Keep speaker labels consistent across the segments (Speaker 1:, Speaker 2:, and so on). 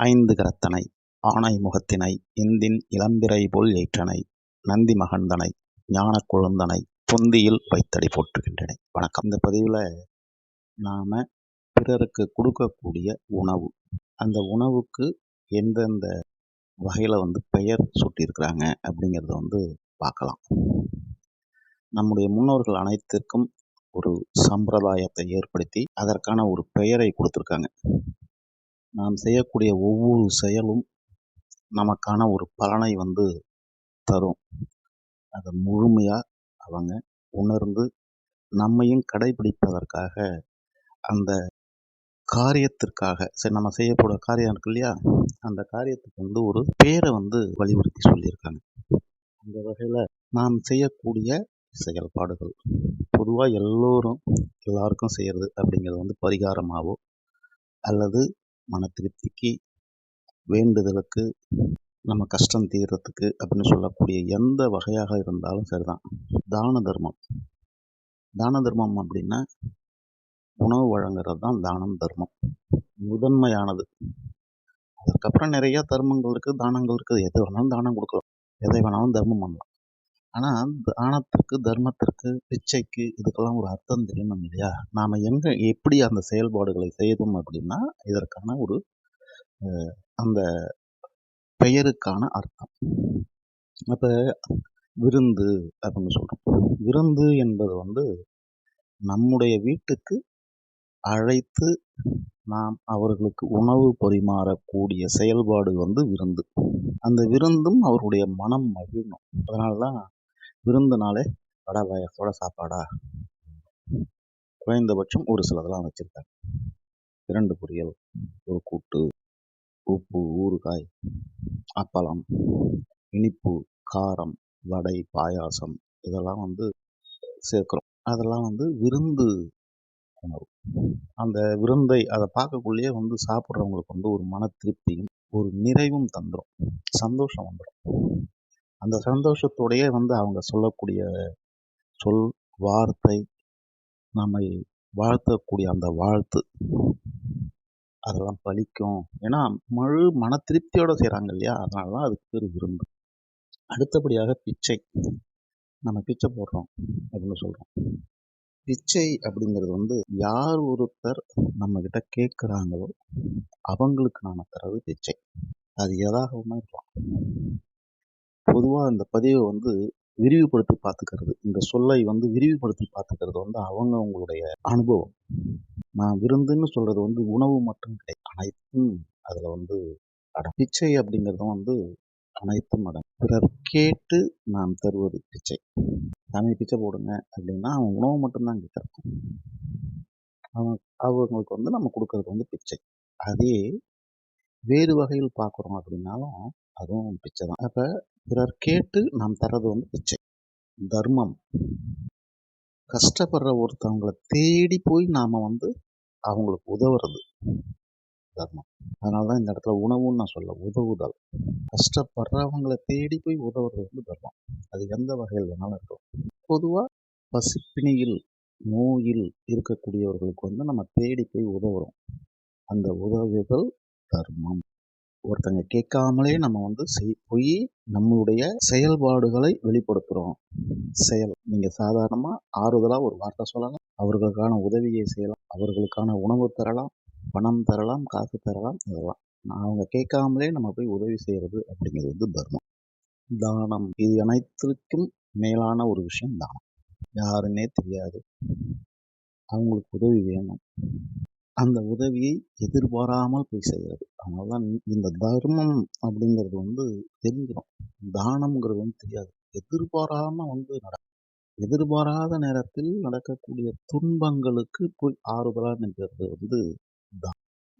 Speaker 1: ஐந்து கரத்தனை ஆணை முகத்தினை இந்தின் இளம்பிறை போல் ஏற்றனை நந்தி மகந்தனை ஞான கொழுந்தனை பொந்தியில் வைத்தடி போற்றுகின்றனை. வணக்கம். இந்த பதிவில் நாம் பிறருக்கு கொடுக்கக்கூடிய உணவு அந்த உணவுக்கு எந்தெந்த வகையில் வந்து பெயர் சூட்டியிருக்கிறாங்க அப்படிங்கிறத வந்து பார்க்கலாம். நம்முடைய முன்னோர்கள் அனைத்திற்கும் ஒரு சம்பிரதாயத்தை ஏற்படுத்தி அதற்கான ஒரு பெயரை கொடுத்துருக்காங்க. நாம் செய்யக்கூடிய ஒவ்வொரு செயலும் நமக்கான ஒரு பலனை வந்து தரும். அதை முழுமையாக அவங்க உணர்ந்து நம்மையும் கடைபிடிப்பதற்காக அந்த காரியத்திற்காக சரி நம்ம செய்யக்கூடிய காரியம் இருக்கு இல்லையா? அந்த காரியத்துக்கு வந்து ஒரு பேரை வந்து வலியுறுத்தி சொல்லியிருக்காங்க. அந்த வகையில் நாம் செய்யக்கூடிய செயல்பாடுகள் பொதுவாக எல்லோரும் எல்லாருக்கும் செய்கிறது அப்படிங்கிறது வந்து பரிகாரமாகவோ அல்லது மன திருப்திக்கு வேண்டுதலுக்கு நம்ம கஷ்டம் தீர்றதுக்கு அப்படின்னு சொல்லக்கூடிய எந்த வகையாக இருந்தாலும் சரிதான். தான தர்மம். தான தர்மம் அப்படின்னா உணவு வழங்குறது தான் தானம் தர்மம். முதன்மையானது. அதுக்கப்புறம் நிறைய தர்மங்கள் இருக்குது தானங்கள் இருக்குது எது வேணாலும் தானம் கொடுக்கலாம். எதை வேணாலும் தர்மம் பண்ணலாம். ஆனால் தானத்திற்கு தர்மத்திற்கு பிச்சைக்கு இதுக்கெல்லாம் ஒரு அர்த்தம் தெரியணும் இல்லையா? நாம் எங்கே எப்படி அந்த செயல்பாடுகளை செய்தோம் அப்படின்னா இதற்கான ஒரு அந்த பெயருக்கான அர்த்தம். அப்போ விருந்து அப்படின்னு சொல்கிறோம் விருந்து என்பது வந்து நம்முடைய வீட்டுக்கு அழைத்து நாம் அவர்களுக்கு உணவு பரிமாறக்கூடிய செயல்பாடு வந்து விருந்து. அந்த விருந்தும் அவருடைய மனம் மகிழணும் அதனால தான் விருந்துனாலே வடை பாயசத்தோட சாப்பாடா? குறைந்தபட்சம் ஒரு சிலதெல்லாம் வச்சுருக்காங்க. இரண்டு பொரியல் ஒரு கூட்டு உப்பு ஊறுகாய் அப்பளம் இனிப்பு காரம் வடை பாயாசம் இதெல்லாம் வந்து சேர்க்குறோம். அதெல்லாம் வந்து விருந்து உணவு. அந்த விருந்தை அதை பார்க்கக்குள்ளேயே வந்து சாப்பிட்றவங்களுக்கு வந்து ஒரு மன திருப்தியும் ஒரு நிறைவும் தந்துடும் சந்தோஷம் வந்துடும் அந்த சந்தோஷத்தோடையே வந்து அவங்க சொல்லக்கூடிய சொல் வார்த்தை நம்மை வாழ்த்தக்கூடிய அந்த வாழ்த்து அதெல்லாம் பலிக்கும் ஏன்னா முழு மன திருப்தியோடு செய்கிறாங்க இல்லையா? அதனால தான் அதுக்கு பேர் விரும்பு. அடுத்தபடியாக பிச்சை. நம்ம பிச்சை போடுறோம் அப்படின்னு சொல்கிறோம் பிச்சை அப்படிங்கிறது வந்து யார் ஒருத்தர் நம்மக்கிட்ட கேட்குறாங்களோ அவங்களுக்கு நாம் தரது பிச்சை. அது எதாகவுமே இருக்கலாம். பொதுவாக அந்த பதிவை வந்து விரிவுபடுத்தி பார்த்துக்கிறது. இந்த சொல்லை வந்து விரிவுபடுத்தி பார்த்துக்கிறது வந்து அவங்க அவங்களுடைய அனுபவம். நான் விருந்துன்னு சொல்கிறது வந்து உணவு மட்டும் கிடையாது. அனைத்தும் அதில் வந்து அடம் பிச்சை அப்படிங்கிறதும் வந்து அனைத்தும் அடம் பிறர் கேட்டு நாம் தருவது பிச்சை. சாமி பிச்சை போடுங்க அப்படின்னா அவன் உணவு மட்டும்தான் கேட்குறான் அவன் அவங்களுக்கு வந்து நம்ம கொடுக்கறது வந்து பிச்சை. அதே வேறு வகையில் பார்க்குறோம் அப்படின்னாலும் அதுவும் பிச்சை தான். அப்போ பிறர் கேட்டு நாம் தர்றது வந்து பிச்சை. தர்மம். கஷ்டப்படுற ஒருத்தவங்களை தேடி போய் நாம் வந்து அவங்களுக்கு உதவுறது. தர்மம். அதனால தான் இந்த இடத்துல உணவுன்னு நான் சொல்ல உதவுதல். கஷ்டப்படுறவங்களை தேடி போய் உதவுறது வந்து தர்மம். அது எந்த வகையில் வேணாலும் இருக்கும் பொதுவாக பசிப்பிணியில் நோயில் இருக்கக்கூடியவர்களுக்கு வந்து நம்ம தேடி போய் உதவுறோம். அந்த உதவுதல் தர்மம். ஒருத்தங்க கேட்காமலே நம்ம வந்து செய் போய் நம்மளுடைய செயல்பாடுகளை வெளிப்படுத்துகிறோம் செயல் நீங்கள் சாதாரணமாக ஆறுதலாக ஒரு வார்த்தை சொல்லலாம். அவர்களுக்கான உதவியை செய்யலாம். அவர்களுக்கான உணவு தரலாம். பணம் தரலாம். காசு தரலாம். இதெல்லாம் அவங்க கேட்காமலே நம்ம போய் உதவி செய்கிறது அப்படிங்கிறது வந்து தர்மம். தானம். இது அனைத்திற்கும் மேலான ஒரு விஷயம் தானம். யாருன்னே தெரியாது. அவங்களுக்கு உதவி வேணும். அந்த உதவியை எதிர்பாராமல் போய் செய்கிறது. அதனால தான் இந்த தர்மம் அப்படிங்கிறது வந்து தெரிஞ்சிடும் தானம்ங்கிறது வந்து தெரியாது. எதிர்பாராமல் வந்து நடக்கும் எதிர்பாராத நேரத்தில் நடக்கக்கூடிய துன்பங்களுக்கு போய் ஆறுதலாக நிற்கிறது வந்து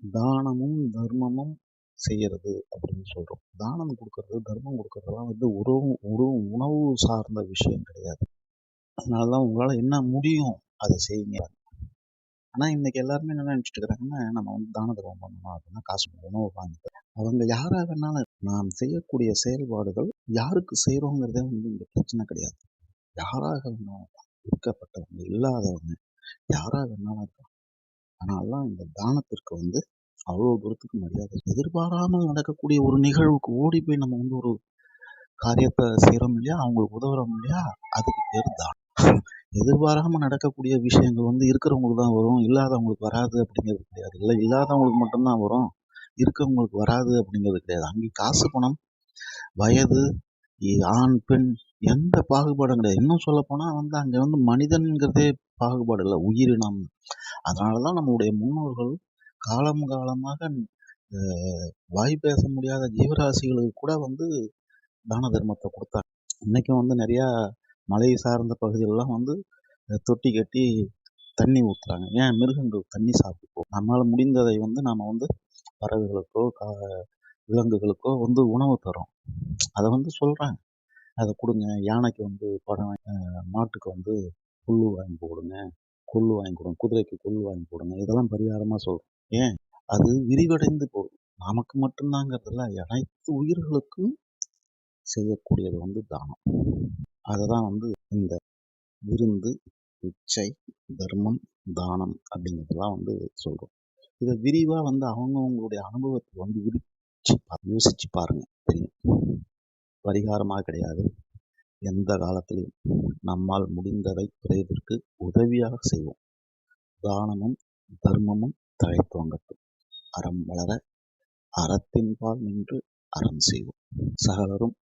Speaker 1: தானமும் தர்மமும் செய்கிறது அப்படின்னு சொல்கிறோம் தானம் கொடுக்கறது தர்மம் கொடுக்கறதெல்லாம் வந்து உறவு உறவு உணவு சார்ந்த விஷயம் கிடையாது. அதனால தான் உங்களால் என்ன முடியும் அதை செய்யுங்க. ஆனால் இன்றைக்கி எல்லாருமே என்ன நினச்சிட்டு இருக்கிறாங்கன்னா நம்ம வந்து தான தர்மம் பண்ணணும் அப்படின்னா காசு உணவு வாங்கிட்டு அவங்க யாராக வேணாலும் நாம் செய்யக்கூடிய செயல்பாடுகள் யாருக்கு செய்கிறோங்கிறதே வந்து இங்கே பிரச்சனை கிடையாது. யாராக வேணாலும் இருக்கப்பட்டவங்க இல்லாதவங்க யாராக வேணாலும் இருக்கலாம். அதனால இந்த தானத்திற்கு வந்து அவ்வளோ தூரத்துக்கு மரியாதை. எதிர்பாராமல் நடக்கக்கூடிய ஒரு நிகழ்வுக்கு ஓடி போய் நம்ம வந்து ஒரு காரியத்தை செய்கிறோம் இல்லையா? அவங்களுக்கு உதவுறோம் இல்லையா? அதுக்கு பேர் தானம். எதிர்பாராமல் நடக்கக்கூடிய விஷயங்கள் வந்து இருக்கிறவங்களுக்கு தான் வரும். இல்லாதவங்களுக்கு வராது அப்படிங்கிறது கிடையாது. இல்லை இல்லாதவங்களுக்கு மட்டும்தான் வரும். இருக்கவங்களுக்கு வராது அப்படிங்கிறது கிடையாது. அங்கே காசு பணம் வயது ஆண் பெண் எந்த பாகுபாடும் கிடையாது. இன்னும் சொல்லப்போனால் வந்து அங்கே வந்து மனிதன்கிறதே பாகுபாடு இல்லை. உயிரினம். அதனால தான் நம்முடைய முன்னோர்கள் காலம் காலமாக வாய் பேச முடியாத ஜீவராசிகளுக்கு கூட வந்து தான தர்மத்தை கொடுத்தாங்க. இன்றைக்கும் வந்து நிறையா மலை சார்ந்த பகுதிகளெலாம் வந்து தொட்டி கட்டி தண்ணி ஊற்றுறாங்க ஏன்? மிருகங்கள் தண்ணி சாப்பிட்டு போகும் நம்மளால் முடிந்ததை வந்து நாம் வந்து பறவைகளுக்கோ கா விலங்குகளுக்கோ வந்து உணவு தரோம் அதை வந்து சொல்கிறாங்க அதை கொடுங்க. யானைக்கு வந்து பழம் மாட்டுக்கு வந்து புல் வாங்கி போடுங்க. கொள்ளு வாங்கி கொடுங்க குதிரைக்கு கொள்ளு வாங்கி போடுங்க. இதெல்லாம் பரிகாரமாக சொல்கிறோம் ஏன்? அது விரிவடைந்து போகும். நமக்கு மட்டும்தாங்கிறதுல அனைத்து உயிர்களுக்கும் செய்யக்கூடியது வந்து தானம். அதை தான் வந்து இந்த விருந்து உச்சை தர்மம் தானம் அப்படிங்கிறதெல்லாம் வந்து சொல்கிறோம் இதை விரிவாக வந்து அவங்கவுங்களுடைய அனுபவத்தை வந்து விரிச்சு யோசிச்சு பாருங்க. தெரியும். பரிகாரமாக கிடையாது. எந்த காலத்திலையும் நம்மால் முடிந்ததை பிறருக்கு உதவியாக செய்வோம். தானமும் தர்மமும் தழைத்துவங்கட்டும் அறம் வளர அறத்தின்பால் நின்று அறம் செய்வோம். சகலரும்